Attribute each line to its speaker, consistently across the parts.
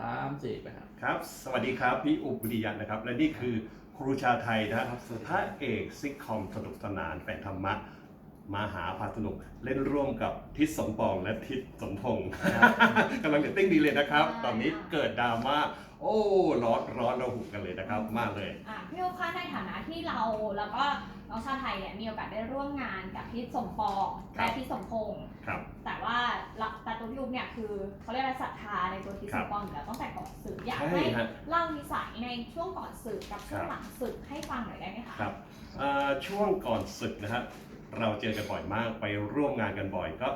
Speaker 1: สามสี่ไปครับ
Speaker 2: ครับ สวัสดีครับ พี่อุบวิริยะนะครับ และนี่คือครูชาไทยนะฮะ
Speaker 1: ครับสวัสดี
Speaker 2: พระเอกซิกคอมสนุกสนานแฝงธรรมะ มาหาพาสนุกเล่นร่วมกับทิศสมปองและทิศสมพงศ์กำลังจะติ้งดีเลยนะครับ ตอนนี้เกิดดราม่าโอ้ร้อนร้อนระหุกันเลยนะครับมากเลย
Speaker 3: อะพี่โอคะในฐานะที่เราแล้วก็น้องชาไทยเนี่ยมีโอกาสได้ร่วมงานกับพี่สมปอง
Speaker 2: ครั
Speaker 3: และ
Speaker 2: บ
Speaker 3: พี่สมพงษ์
Speaker 2: ครับ
Speaker 3: แต่ว่าเราแต่ตัวพี่อุ๊บเนี่ยคือเขาเรียกอะไรศรัทธาในตัวพี่
Speaker 2: ค
Speaker 3: ส
Speaker 2: รับ
Speaker 3: มปองอยู่แล้วตั้งแต่ก่อนศึกอยาก
Speaker 2: ใช่
Speaker 3: ให้
Speaker 2: ฮะ
Speaker 3: เล่านิสัยในช่วงก่อนศึกกับช่วง
Speaker 2: ครับ
Speaker 3: หลังศึกให้ฟังหน่อยได้ไหมคะ
Speaker 2: ครับเอ่อช่วงก่อนศึกนะฮะ เราเจอกันบ่อยมากไปร่วมงานกันบ่อยก็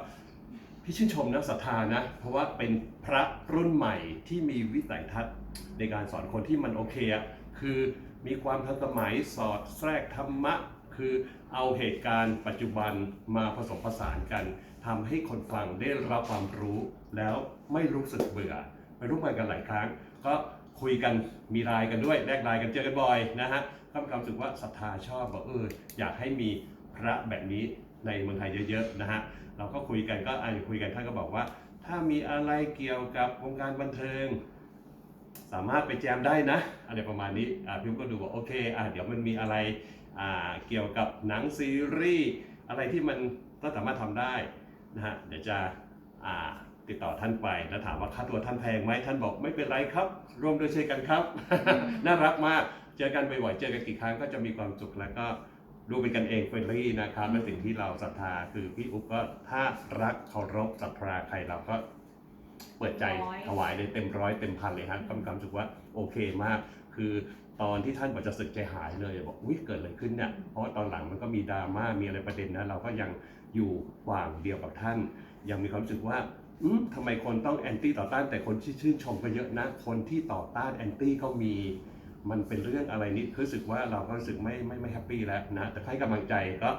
Speaker 2: พี่ชื่นชมนะศรัทธานะ เพราะว่าเป็นพระรุ่นใหม่ที่มีวิสัยทัศน์ในการสอนคนที่มันโอเคอะคือมีความทันสมัยสอดแทรกธรรมะ คือเอาเหตุการณ์ปัจจุบันมาผสมผสานกันทำให้คนฟังได้รับความรู้ แล้วไม่รู้สึกเบื่อ ไปร่วมงานกันหลายครั้ง ก็คุยกันมีไลน์กันด้วยแลกไลน์กันเจอกันบ่อยนะฮะก็มีความรู้สึกว่าศรัทธาชอบบอกเอออยากให้มี พระแบบนี้ในเมืองไทยเยอะๆนะฮะเราก็คุยกันก็อ่านคุยกันท่านก็บอกว่า ถ้ามีอะไรเกี่ยวกับวงการบันเทิง สามารถไปแจมได้นะอะไรประมาณนี้อ่าพี่อุ๊บก็ดูว่าโอเคอ่าเดี๋ยวมันมีอะไรอ่าเกี่ยวกับหนังซีรีส์อะไรที่มันก็สามารถทำได้นะฮะเดี๋ยวจะอ่าติดต่อท่านไปแล้วถามว่าค่าตัวท่านแพงไหมท่านบอกไม่เป็นไรครับร่วมด้วยช่วยกันครับ น่ารักมากเจอกันบ่อยๆเจอกันกี่ครั้งก็จะมีความสุขแล้วก็ ดูเป็นกันเองเฟรนลี่นะครับและสิ่งที่เราศรัทธาคือพี่อุ๊บก็ถ้ารักเคารพศรัทธาใครเราก็เปิดใจถวายเลยเต็มร้อยเต็มพันเลยฮะกำกำรู้สึกว่าโอเคมาก คือตอนที่ท่านบอกจะศึกใจหายเลยบอกอุ้ยเกิดอะไรขึ้นเนี่ยเพราะว่าตอนหลังมันก็มีดราม่ามีอะไรประเด็นนะเราก็ยังอยู่ฝั่งเดียวกับท่าน ยังมีความรู้สึกว่าอืมทำไมคนต้องแอนตี้ต่อต้านแต่คนที่ชื่นชมก็เยอะนะ คนที่ต่อต้านแอนตี้ก็มี มันเป็นเรื่องอะไรนี่รู้สึกว่าเราก็รู้สึกไม่ไม่ไม่แฮปปี้แล้วนะแต่ให้กำลังใจก็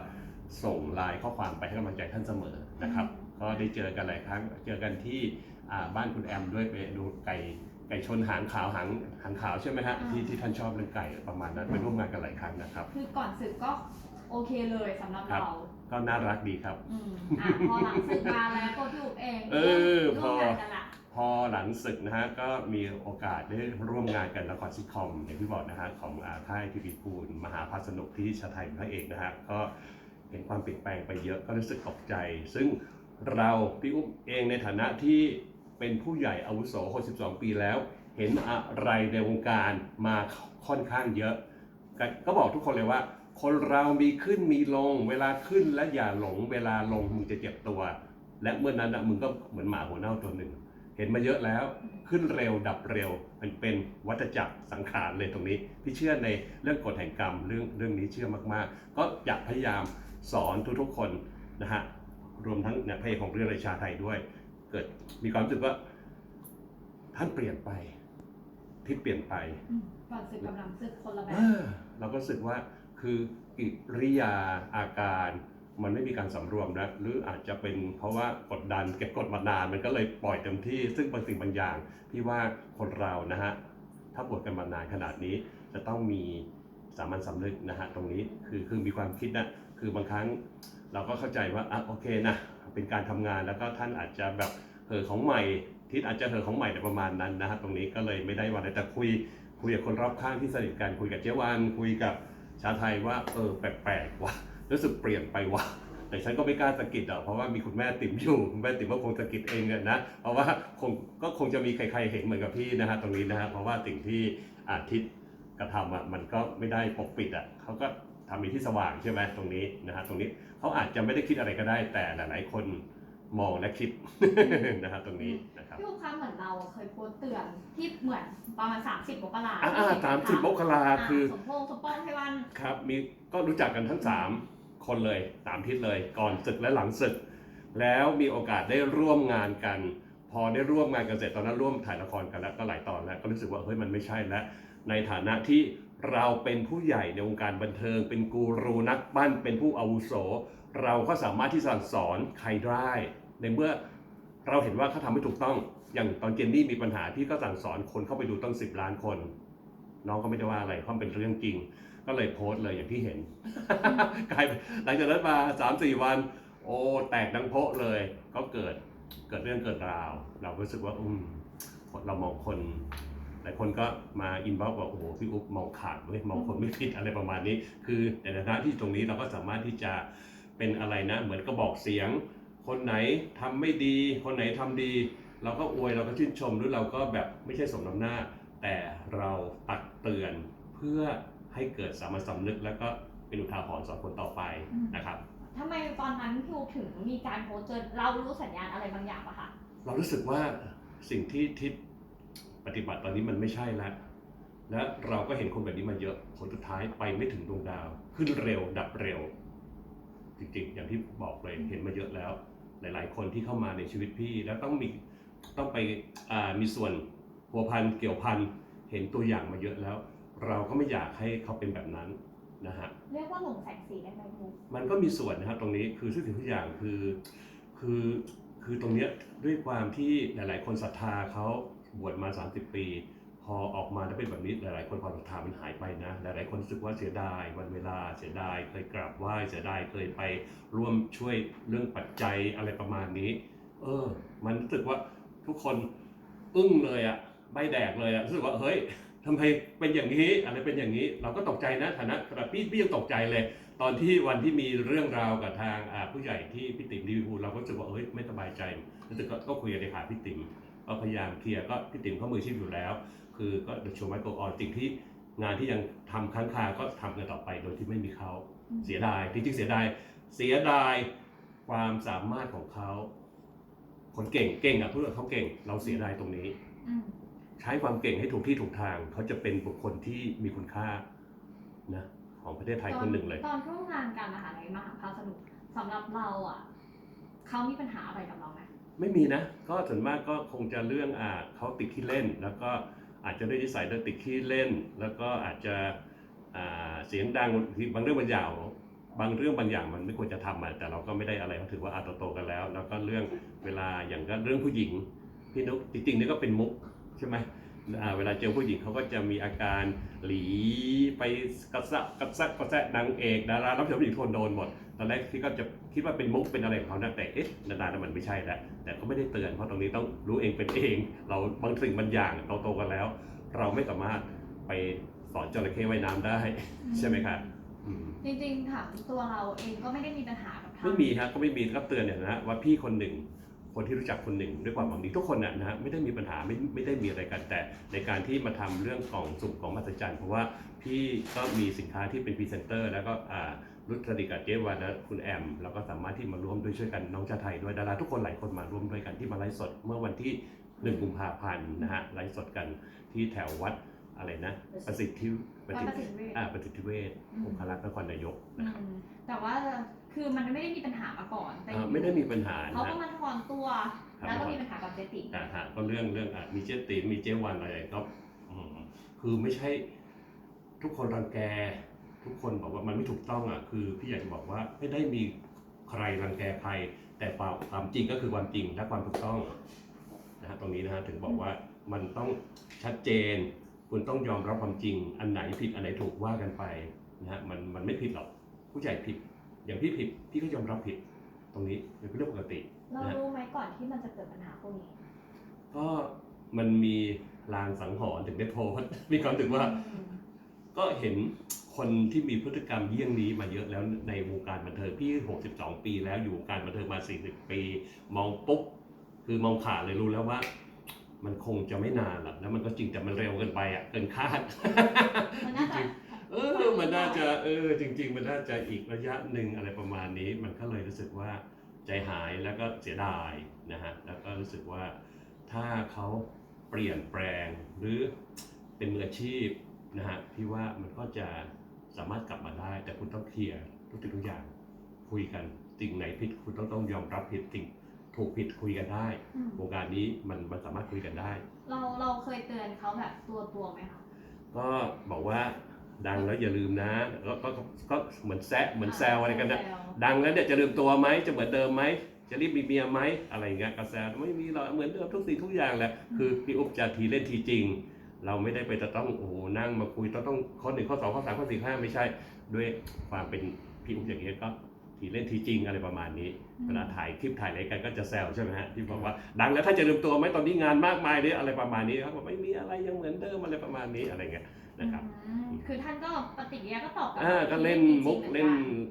Speaker 2: ส่งไลน์ข้อความไปให้กำลังใจท่านเสมอนะครับก็ได้เจอกันหลายครั้งเจอกันที่อ่าบ้านคุณแอมด้วยไปดูไก่ไก่ชนหางขาวหางหางขาวใช่ไหมฮะที่ที่ท่านชอบเรื่องไก่ประมาณนั้นไปร่วมงานกันหลายครั้งนะครับ
Speaker 3: คือก่อนศึกก็โอเคเลยสำหรับ
Speaker 2: ครับ
Speaker 3: เรา
Speaker 2: ก็น่ารักดีครับ
Speaker 3: อืมอะพอหลังศึกมาแล้วตัวพี่อุ๊บเอง
Speaker 2: เออ
Speaker 3: ร่วม
Speaker 2: พอ
Speaker 3: งานกันละ
Speaker 2: พอหลังศึกนะฮะก็มีโอกาสได้ร่วมงานกันละครซิทคอมอย่างที่บอกนะฮะของอาค่ายทีวีพูลมหาภาสนุกที่ชาไทยพระเอกนะฮะก็เห็นความเปลี่ยนแปลงไปเยอะก็รู้สึกตกใจ ซึ่งเราพี่อุ๊บเองในฐานะที่เป็นผู้ใหญ่อาวุโส62 ปีแล้ว เห็นอะไรในวงการมาค่อนข้างเยอะ ก็บอกทุกคนเลยว่า คนเรามีขึ้นมีลง เวลาขึ้นและอย่าหลง เวลาลงมึงจะเจ็บตัว และเมื่อนั้นมึงก็เหมือนหมาหัวเน่าตัวหนึ่ง เห็นมาเยอะแล้วขึ้นเร็วดับเร็วมันเป็นวัฏจักรสังขารเลยตรงนี้พี่เชื่อในเรื่องกฎแห่งกรรมเรื่องเรื่องนี้เชื่อมากๆ ก็อยากพยายามสอนทุกๆคนนะฮะรวมทั้งเนี่ยพระเอกของเรื่องราชาไทยด้วย เกิดมีความรู้สึกว่า ท่านเปลี่ยนไปที่เปลี่ยนไป
Speaker 3: อืมก่อนศึกกับหลังศึกคนละแบ
Speaker 2: เอบอเราก็รู้สึกว่าคือกิริยาอาการ มันไม่มีการสำรวมแล้วหรืออาจจะเป็นเพราะว่ากดดันเก็บกดมานานมันก็เลยปล่อยเต็มที่ ซึ่งบางสิ่งบางอย่างพี่ว่าคนเรานะฮะถ้าบวชกันมานานขนาดนี้ จะต้องมีสามัญสำนึกนะฮะตรงนี้คือคือมีความคิดนะคือบางครั้งเราก็เข้าใจว่าอะโอเคนะเป็นการทำงานแล้วก็ท่านอาจจะแบบเหอของใหม่ทิศอาจจะเหอของใหม่แต่ประมาณนั้นนะฮะตรงนี้ก็เลยไม่ได้วันแต่คุยคุยกับคนรอบข้างที่สนิทกันคุยกับเจ๊วานคุยกับชาไทยว่าเออแปลกๆว่ะ รู้สึกเปลี่ยนไปว่ะแต่ฉันก็ไม่กล้าสะกิดอะเพราะว่ามีคุณแม่ติ๋มอยู่คุณแม่ติ๋มก็คงสะกิดเองอะนะเพราะว่าคงก็คงจะมีใครๆเห็นเหมือนกับพี่นะฮะตรงนี้นะฮะเพราะว่าสิ่งที่อาทิตย์กระทำอะมันก็ไม่ได้ปกปิดอะเขาก็ทำมีที่สว่างใช่ไหมตรงนี้นะฮะตรงนี้เขาอาจจะไม่ได้คิดอะไรก็ได้แต่หลาย ๆ คนมองและคิดนะฮะตรงนี้นะครับ
Speaker 3: พี่อุ๊บคะเหมือนเราเคยโพสต์เตือนที่เหมือนประมาณ30มกรา
Speaker 2: อ่าสามสิบมกราคือ
Speaker 3: สมพงษ์สมปองไพวัน
Speaker 2: ครับมีก็รู้จักกันทั้ง3 คนเลยสามทิศเลยก่อนศึกและหลังศึก แล้วมีโอกาสได้ร่วมงานกัน พอได้ร่วมงานกันเสร็จตอนนั้นร่วมถ่ายละครกันแล้วก็หลายตอนแล้วก็รู้สึกว่าเฮ้ยมันไม่ใช่แล้วในฐานะที่เราเป็นผู้ใหญ่ในวงการบันเทิง เป็นกูรูนักปั้นเป็นผู้อาวุโส เราก็สามารถที่จะสอนใครได้ในเมื่อเราเห็นว่าเขาทำไม่ถูกต้องอย่างตอนเจนนี่มีปัญหาพี่ก็สั่งสอนคนเข้าไปดูตั้ง 10 ล้านคน น้องก็ไม่ได้ว่าอะไรเพราะมันเป็นเรื่องจริง ก็เลยโพสต์เลยอย่างที่เห็น กลายหลังจากนั้นมาสามสี่วัน โอ้แตกดังโพะเลย ก็เกิดเกิดเรื่องเกิดราว เราก็รู้สึกว่าอืมเรามองคนหลายคนก็มาอินบ็อกซ์บอกโอ้โหพี่อุ๊บมองขาดเว้ยมองคนไม่ผิดอะไรประมาณนี้ คือในฐานะที่ตรงนี้เราก็สามารถที่จะเป็นอะไรนะ เหมือนกระบอกเสียง คนไหนทำไม่ดี คนไหนทำดี เราก็อวยเราก็ชื่นชมหรือเราก็แบบไม่ใช่สมน้ำหน้า แต่เราตักเตือนเพื่อ ให้เกิดสามัญสำนึก แล้วก็เป็นอุทาหรณ์สอนคนต่อไปนะครับ
Speaker 3: ทำไมตอนนั้นพี่อุ๊บถึงมีการโพสต์เจอเรารู้สัญญาณอะไรบางอย่างปะคะ
Speaker 2: เรารู้สึกว่าสิ่งที่ทิศปฏิบัติตอนนี้มันไม่ใช่แล้วและเราก็เห็นคนแบบนี้มาเยอะผลสุดท้ายไปไม่ถึงดวงดาว ขึ้นเร็วดับเร็ว จริงๆ อย่างที่บอกเลยเห็นมาเยอะแล้ว หลายๆ คนที่เข้ามาในชีวิตพี่ แล้วต้องมีต้องไปอ่ามีส่วนพัวพันเกี่ยวพันเห็นตัวอย่างมาเยอะแล้ว เราก็ไม่อยากให้เขาเป็นแบบนั้นนะฮะ
Speaker 3: เรียกว่าหลงแสงสีได้ไหมพี่อุ๊บ
Speaker 2: มันก็มีส่วนนะครับตรงนี้คือทุกสิ่งทุกอย่างคือคือคือตรงเนี้ยด้วยความที่หลาย ๆ คนศรัทธาเขาบวชมา 30 ปี พอออกมาแล้วเป็นแบบนี้หลาย ๆ คนความศรัทธามันหายไปนะ หลาย ๆ คนรู้สึกว่าเสียดายวันเวลาเสียดายเคยกราบไหว้เสียดายเคยไปร่วมช่วยเรื่องปัจจัยอะไรประมาณนี้ เออ มันรู้สึกว่าทุกคนอึ้งเลยอะใบแดกเลยอะรู้สึกว่าเฮ้ย ทำไมเป็นอย่างนี้อะไรเป็นอย่างนี้ เราก็ตกใจนะฐานะขณะพี่พี่ยังตกใจเลย ตอนที่วันที่มีเรื่องราวกับทางผู้ใหญ่ที่พี่ติ๋มรีวิวเราก็รู้สึกว่าเฮ้ยไม่สบายใจรู้สึกก็ก็คุยกับเลขาพี่ติ๋มก็พยายามเคลียร์ก็พี่ติ๋มเขามือชีพอยู่แล้ว คือก็เดชวไมโครออนสิ่งที่งานที่ยังทำค้างคาก็ทำกันต่อไปโดยที่ไม่มีเขาเสียดายจริงๆเสียดายเสียดายความสามารถของเขาคนเก่งเก่งอะพูดว่าเขาเก่ง เราเสียดายตรงนี้ ใช้ความเก่งให้ถูกที่ถูกทาง เขาจะเป็นบุคคลที่มีคุณค่านะของประเทศไทยคนหนึ่งเลย
Speaker 3: ตอนร่วมงานกันนะคะในมหาภาคสนุกสำหรับเราอะเขามีปัญหาอะไรกับเราไหม
Speaker 2: ไม่มีนะ ก็ส่วนมากก็คงจะเรื่องอ่าเขาติดที่เล่น แล้วก็อาจจะด้วยนิสัยเดินติดที่เล่น แล้วก็อาจจะอ่าเสียงดังที่บางเรื่องบางอย่างบางเรื่องบางอย่างมันไม่ควรจะทำอะแต่เราก็ไม่ได้อะไรเพราะถือว่าอาโตๆกันแล้ว แล้วก็เรื่องเวลาอย่างก็เรื่องผู้หญิงพี่นุกจริงๆนี่ก็เป็นมุก ใช่ไหมอ่าเวลาเจอผู้หญิงเขาก็จะมีอาการหลีไปกระซะกระซะกระแซะนางเอกดารารับเชิญผู้หญิงทุกคนโดนหมดตอนแรกพี่ก็จะคิดว่าเป็นมุกเป็นอะไรของเขานะแต่เอ๊ะนานๆแล้วมันไม่ใช่แล้วแต่ก็ไม่ได้เตือนเพราะตรงนี้ต้องรู้เองเป็นเอง เราบางสิ่งบางอย่างเราโตกันแล้ว เราไม่สามารถไปสอนจระเข้ว่ายน้ำได้ใช่ไหมครับอืม
Speaker 3: จริงๆถามตัวเราเองก็ไม่ได้มีปัญหากับทาง
Speaker 2: ไม่มีฮะก็ไม่มีก็เตือนเนี่ยนะว่าพี่คนหนึ่ง คนที่รู้จักคนหนึ่งด้วยความหวังดีทุกคนนะนะฮะไม่ได้มีปัญหาไม่ไม่ได้มีอะไรกันแต่ในการที่มาทำเรื่องกล่องสุ่มของมหัศจรรย์เพราะว่าพี่ก็มีสินค้าที่เป็นพรีเซนเตอร์ แล้วก็อ่ารุ่สนิทกับเจวันและคุณแอมเราก็สามารถที่มาร่วมด้วยช่วยกันน้องชาไทยด้วยดาราทุกคนหลายคนมาร่วมด้วยกันที่มาไลฟ์สดเมื่อวันที่หนึ่งกุมภาพันธ์นะฮะไลฟ์สดกันที่แถววัดอะไรนะประสิทธิประ
Speaker 3: วั
Speaker 2: สิ
Speaker 3: ด
Speaker 2: ท
Speaker 3: ประสิ
Speaker 2: ธิ
Speaker 3: ทธิเวช
Speaker 2: อ่าประสิทธิเวชองคลักษ์นครนายก
Speaker 3: อื
Speaker 2: นะครับ
Speaker 3: มแต่ว่า คือมันไม่ได้มีปัญหามาก่อนแต่
Speaker 2: อ่าไม่ได้มีปัญหา
Speaker 3: เขา
Speaker 2: นะ
Speaker 3: ก็
Speaker 2: ฮะ
Speaker 3: มาถอนตัว
Speaker 2: ครับ
Speaker 3: แล้วก็มีปัญหากับเจติ
Speaker 2: อ่าฮะก็เรื่องเรื่องอะมีเจตีมีเจวันอะไรก็อืมคือไม่ใช่ทุกคนรังแก ทุกคนบอกว่ามันไม่ถูกต้องอะคือพี่อยากจะบอกว่าไม่ได้มีใครรังแกใคร แต่ความความจริงก็คือความจริงและความถูกต้องนะฮะตรงนี้นะฮะถึงบอกว่ามันต้องชัดเจน คุณต้องยอมรับความจริง อันไหนผิดอันไหนถูกว่ากันไปนะฮะมันมันไม่ผิดหรอก ผู้ใหญ่ผิด อย่างพี่ผิดพี่ก็ยอมรับผิดตรงนี้เป็นเรื่องปกติ
Speaker 3: เรารู้ไหมก่อนที่มันจะเกิดปัญหาพวกนี้
Speaker 2: ก็มันมีลางสังหรณ์ถึงได้โพสต์มีความรู้สึกว่า
Speaker 3: อืม
Speaker 2: ก็เห็นคนที่มีพฤติกรรมเยี่ยงนี้มาเยอะแล้วในวงการบันเทิงพี่ 62 ปีแล้วอยู่วงการบันเทิงมา 40 ปี มองปุ๊บคือมองขาดเลยรู้แล้วว่า มันคงจะไม่นานหรอกแล้วมันก็จริงแต่มันเร็วเกินไปอะเกินคาด
Speaker 3: มันน่าจะ
Speaker 2: เออมันน่าจะเออจริง ๆ มันน่าจะอีกระยะหนึ่งอะไรประมาณนี้ มันก็เลยรู้สึกว่าใจหายแล้วก็เสียดายนะฮะแล้วก็รู้สึกว่าถ้าเขาเปลี่ยนแปลงหรือเป็นมืออาชีพนะฮะพี่ว่ามันก็จะสามารถกลับมาได้ แต่คุณต้องเคลียร์ทุกสิ่งทุกอย่างคุยกันสิ่งไหนผิดคุณต้องต้องยอมรับผิดสิ่งถูกผิดคุยกันได้
Speaker 3: อืม
Speaker 2: วงการนี้มันมันสามารถคุยกันได้
Speaker 3: เราเราเคยเตือนเขาแบบตัวตัวๆไหมคะ
Speaker 2: ก็บอกว่า ดังแล้วอย่าลืมนะก็ก็ก็ก็เหมือนแซะเหมือนแซวอะไรกันนะ
Speaker 3: แซว
Speaker 2: ดังแล้วเนี่ยจะลืมตัวไหมจะเหมือนเดิมไหมจะรีบมีเมียไหมอะไรอย่างเงี้ยกระแสไม่มีหรอกเหมือนเดิมทุกสิ่งทุกอย่างแหละคือพี่อุ๊บจะทีเล่นทีจริง เราไม่ได้ไปจะต้องโอ้โหนั่งมาคุยต้องต้องข้อหนึ่งข้อสองข้อสามข้อสี่ข้อห้าไม่ใช่ ด้วยความเป็นพี่อุ๊บอย่างเงี้ยก็ทีทีเล่นทีจริงอะไรประมาณนี้เวลาถ่ายคลิปถ่ายอะไรกันก็จะแซวใช่ไหมฮะที่บอกว่า ดังแล้วถ้าจะลืมตัวไหมตอนนี้งานมากมายเลยอะไรประมาณนี้ครับบอกไม่มีอะไรยังเหมือนเดิมอะไรประมาณนี้อะไรเงี้ยนะครับ
Speaker 3: อืม คือท่านก็ปฏิกิริยาก็ตอบกลับ
Speaker 2: อ่า
Speaker 3: มา
Speaker 2: ก็เล่น
Speaker 3: จริงๆ
Speaker 2: มุก
Speaker 3: หมือ
Speaker 2: เล่น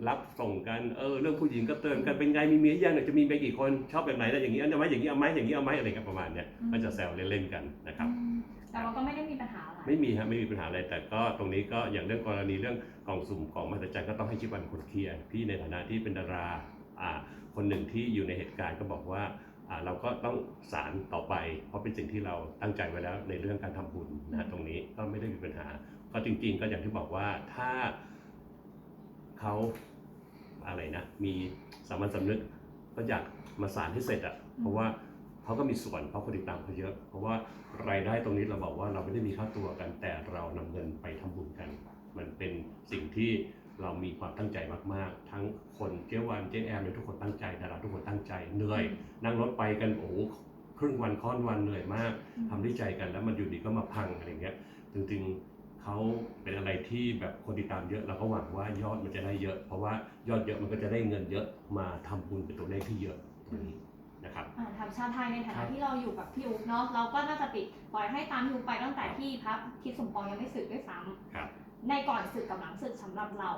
Speaker 2: รับส่งกันเออเรื่องผู้หญิงก็เตือนกันเป็นไงมีเมียยังเนี่ยจะมีไปกี่คนชอบแบบไหนแล้วอย่างนี้เอาไหมอย่างนี้เอาไหมอย่างนี้เอาไหมอะไรกันประมาณเนี้ยก็จะแซวเล่นๆกันนะครับ
Speaker 3: อืมแต่เราก็ไม่ได้มีปัญหาอะไร
Speaker 2: ไม่มีฮะไม่มีปัญหาอะไรแต่ก็ตรงนี้ก็อย่างเรื่องกรณีเรื่องกล่องสุ่มของมหัศจรรย์ก็ต้องให้ชิบันคนเคลียร์พี่ในฐานะที่เป็นดาราอ่าคนหนึ่งที่อยู่ในเหตุการณ์ก็บอกว่าอ่าเราก็ต้องสารต่อไป เพราะเป็นสิ่งที่เราตั้งใจไว้แล้วในเรื่องการทำบุญนะฮะตรงนี้ก็ไม่ได้มีปัญหา ก็จริงๆก็อย่างที่บอกว่าถ้าเขาอะไรนะ มีสามัญสำนึกก็อยากมาสารให้เสร็จอะเพราะว่าเขาก็มีส่วนเพราะคนติดตามเขาเยอะ เพราะว่ารายได้ตรงนี้เราบอกว่าเราไม่ได้มีค่าตัวกัน แต่เรานำเงินไปทำบุญกัน มันเป็นสิ่งที่เรามีความตั้งใจมากๆ ทั้งคนเจ๊วันเจ๊แอมเนี่ยทุกคนตั้งใจดาราทุกคนตั้งใจเหนื่อยนั่งรถไปกันโอ้โหครึ่งวันค่อนวันเหนื่อยมากทำด้วยใจกันแล้วมันอยู่ดีก็มาพังอะไรเงี้ยจริงๆ เขาเป็นอะไรที่แบบคนติดตามเยอะเราก็หวังว่ายอดมันจะได้เยอะ เพราะว่ายอดเยอะมันก็จะได้เงินเยอะมาทำบุญเป็นตัวเลขที่เยอะตรงนี้นะครับ
Speaker 3: อ่าทำชาติไทยในฐา
Speaker 2: ครั
Speaker 3: นะ
Speaker 2: บ
Speaker 3: ที่เราอยู่กับพี่อุ๊บเนาะเราก็น่าจะติดปล่อยให้ตามพี่อุ๊บไปตั้งแต่ที่พระทิศสมปองยังไม่สึกด้วยซ้ำ
Speaker 2: ครับ
Speaker 3: ในก่อนสึกกับหลังสึกสำหรับเรา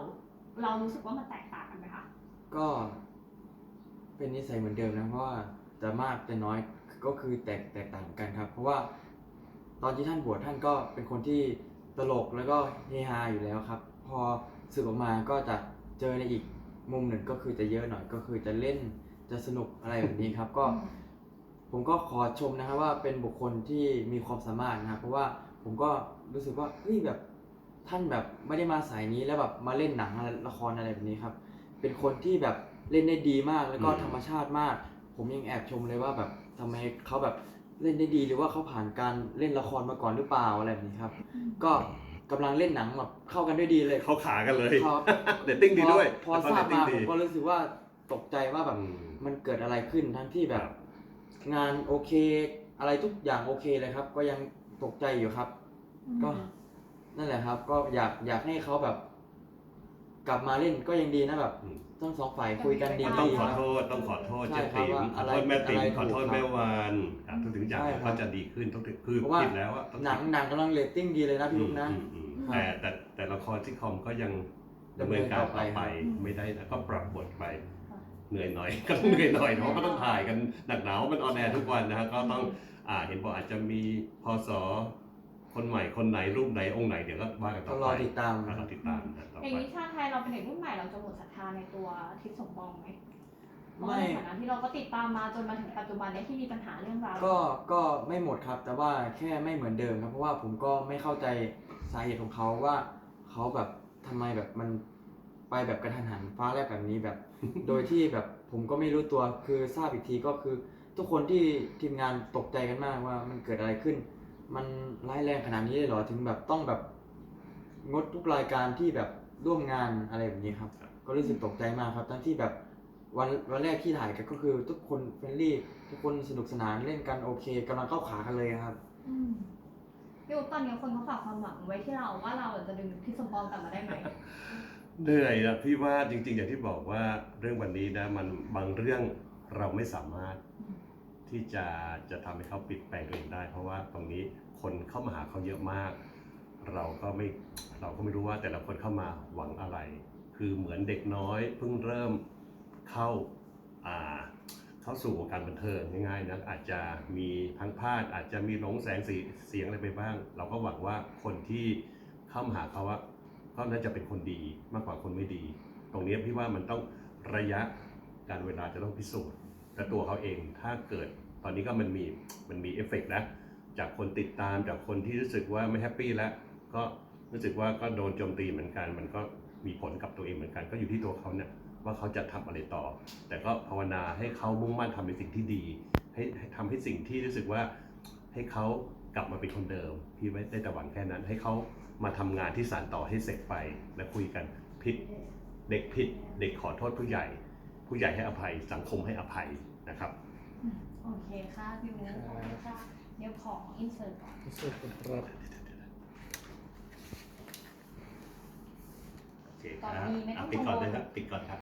Speaker 3: เรารู้สึกว่ามันแตกต่างกันไหมคะ
Speaker 1: ก็เป็นนิสัยเหมือนเดิมนะเพราะว่าจะมากจะน้อยก็คือแตกแตกต่างกันครับ เพราะว่าตอนที่ท่านบวชท่านก็เป็นคนที่ ตลกแล้วก็เฮฮาอยู่แล้วครับ พอสึกออกมาก็จะเจอในอีกมุมหนึ่งก็คือจะเยอะหน่อยก็คือจะเล่นจะสนุกอะไรแบบนี้ครับ ก็ ผมก็ขอชมนะครับว่าเป็นบุคคลที่มีความสามารถนะครับเพราะว่าผมก็รู้สึกว่าเฮ้ยแบบท่านแบบไม่ได้มาสายนี้แล้วแบบมาเล่นหนังอะไรละครอะไรแบบนี้ครับ เป็นคนที่แบบเล่นได้ดีมากแล้วก็ธรรมชาติมาก ผมยังแอบชมเลยว่าแบบทำไมเขาแบบ เล่นได้ดีหรือว่าเขาผ่านการเล่นละครมาก่อนหรือเปล่าอะไรแบบนี้ครับ ก็กำลังเล่นหนังแบบเข้ากันด้วยดีเลย
Speaker 2: เข้าขากันเลย
Speaker 1: พอ
Speaker 2: เดตติ้งดีด้วย
Speaker 1: พอพอทราบมา
Speaker 2: เรต
Speaker 1: ผ
Speaker 2: ติ้
Speaker 1: ม
Speaker 2: ง
Speaker 1: ก็
Speaker 2: ดี
Speaker 1: รู้สึกว่าตกใจว่าแบบ
Speaker 2: อืม
Speaker 1: มันเกิดอะไรขึ้นทั้งที่แบบ
Speaker 2: ครับ
Speaker 1: งานโอเค อะไรทุกอย่างโอเคเลยครับ ก็ยังตกใจอยู่ครับ ก็นั่นแหละครับ ก็อยากอยากให้เขาแบบ กลับมาเล่นก็ยังดีนะแบบ
Speaker 2: อืม
Speaker 1: ทั้งสองฝ่ายคุยกันดี
Speaker 2: ต้อง
Speaker 1: ๆ
Speaker 2: ขอ
Speaker 1: ครับ
Speaker 2: โทษต้องขอโทษ
Speaker 1: ใช่
Speaker 2: เจ๊ติ๋ม
Speaker 1: ครับว่า
Speaker 2: ขอโทษแม่ติ๋ม
Speaker 1: อะไร
Speaker 2: ขอโทษ
Speaker 1: ถูกครับ
Speaker 2: แม่วานครับทุกสิ่งทุกอย่าง
Speaker 1: ใช่ครับ
Speaker 2: ก็จะดีขึ้นทุกคือ
Speaker 1: เพราะว่า
Speaker 2: ผิดแล้วอะต้อง
Speaker 1: หนังหนังกำลังเรตติ้งดีเลยนะพี่
Speaker 2: อื
Speaker 1: ลู
Speaker 2: ม
Speaker 1: กนะ
Speaker 2: อืมอืม
Speaker 1: ครับ
Speaker 2: แต่แต่แต่ละครที่คอมก็ยังดำเนินการต่อไป
Speaker 3: อืม
Speaker 2: ไม่ได้นะก็ปรับบทไปเหนื่อยหน่อยก็ต้องเหนื่อยหน่อยเพราะก็ต้องถ่ายกันหนักหนาวมันออนแอร์ทุกวันนะฮะก็ต้องอ่าเห็นบอกอาจจะมีพศ คนใหม่คนไหนรูปไหนองค์ไหนเดี๋ยวก็ว่ากันต่
Speaker 1: ต้
Speaker 2: อ
Speaker 1: อง
Speaker 2: ไป
Speaker 1: รอติดตาม
Speaker 2: อ่ารอติดตามนะต่อ
Speaker 3: อย่าง
Speaker 2: ไป
Speaker 3: นี้ชาติไทยเราเป็นเด็กรุ่นใหม่เราจะหมดศรัทธาในตัวทิศสมปองไหมเพราะ
Speaker 1: ไม่
Speaker 3: ว่าในฐานะที่เราก็ติดตามมาจนมาถึงปัจจุบันเนี้ที่มีปัญหาเรื่องราว
Speaker 1: ก็ก็ไม่หมดครับ แต่ว่าแค่ไม่เหมือนเดิมครับ เพราะว่าผมก็ไม่เข้าใจสาเหตุของเขาว่าเขาแบบทำไมแบบมันไปแบบกระทันหันฟ้าแลบแบบนี้แบบ โดยที่แบบผมก็ไม่รู้ตัวคือทราบอีกทีก็คือ ทุกคนที่ทีมงานตกใจกันมากว่ามันเกิดอะไรขึ้น มันร้ายแรงขนาดนี้เลยเหรอถึงแบบต้องแบบงดทุกรายการที่แบบร่วมงานอะไรแบบนี้ครับ ก็รู้สึกตกใจมากครับทั้งที่แบบวันวันแรกที่ถ่ายกันก็คือทุกคนเฟรนลี่ทุกคนสนุกสนานเล่นกันโอเคกำลังเข้าขากันเลยครับ
Speaker 3: อืมพี่อุ๊บตอนนี้คนเขาฝากความหวังไว้ที่เราว่าเราจะดึงทิศสมปองกลับมาได้ไหม
Speaker 2: เหนื่อยนะพี่ว่าจริงๆอย่างที่บอกว่าเรื่องวันนี้นะมันบางเรื่องเราไม่สามารถ
Speaker 3: อืม
Speaker 2: ที่จะจะทำให้เขาปิดแปลงตัวเองได้ เพราะว่าตรงนี้คนเข้ามาหาเขาเยอะมาก เราก็ไม่เราก็ไม่รู้ว่าแต่ละคนเข้ามาหวังอะไร คือเหมือนเด็กน้อยเพิ่งเริ่มเข้าอ่าเข้าสู่วงการบันเทิงง่ายๆนะอาจจะมีทั้งพลาดอาจจะมีหลงแสงสีเสียงอะไรไปบ้าง เราก็หวังว่าคนที่เข้ามาหาเขาว่าก็น่าจะเป็นคนดีมากกว่าคนไม่ดี ตรงนี้พี่ว่ามันต้องระยะการเวลาจะต้องพิสูจน์ แต่ตัวเขาเองถ้าเกิดตอนนี้ก็มันมีมันมีเอฟเฟกต์นะจากคนติดตามจากคนที่รู้สึกว่าไม่แฮปปี้แล้วก็รู้สึกว่าก็โดนโจมตีเหมือนกัน มันก็มีผลกับตัวเองเหมือนกัน ก็อยู่ที่ตัวเขาเนี่ยว่าเขาจะทำอะไรต่อ แต่ก็ภาวนาให้เขามุ่งมั่นทำในสิ่งที่ดี ให้ให้ทำให้สิ่งที่รู้สึกว่าให้เขากลับมาเป็นคนเดิม พี่ไม่ได้แต่หวังแค่นั้น ให้เขามาทำงานที่สานต่อให้เสร็จไปและคุยกันผิดเด็กผิดเด็กขอโทษผู้ใหญ่ ผู้ใหญ่ให้อภัย สังคมให้อภัยนะครับ
Speaker 3: อืมโอเคค่ะพี่อุ๊บขอบคุณค่ะเดี๋ยวขออินเสิร์ตก่อน
Speaker 1: สุดครับ
Speaker 2: โอเคครับอะปิดก่อนเลยครับ ปิดก่อนครับ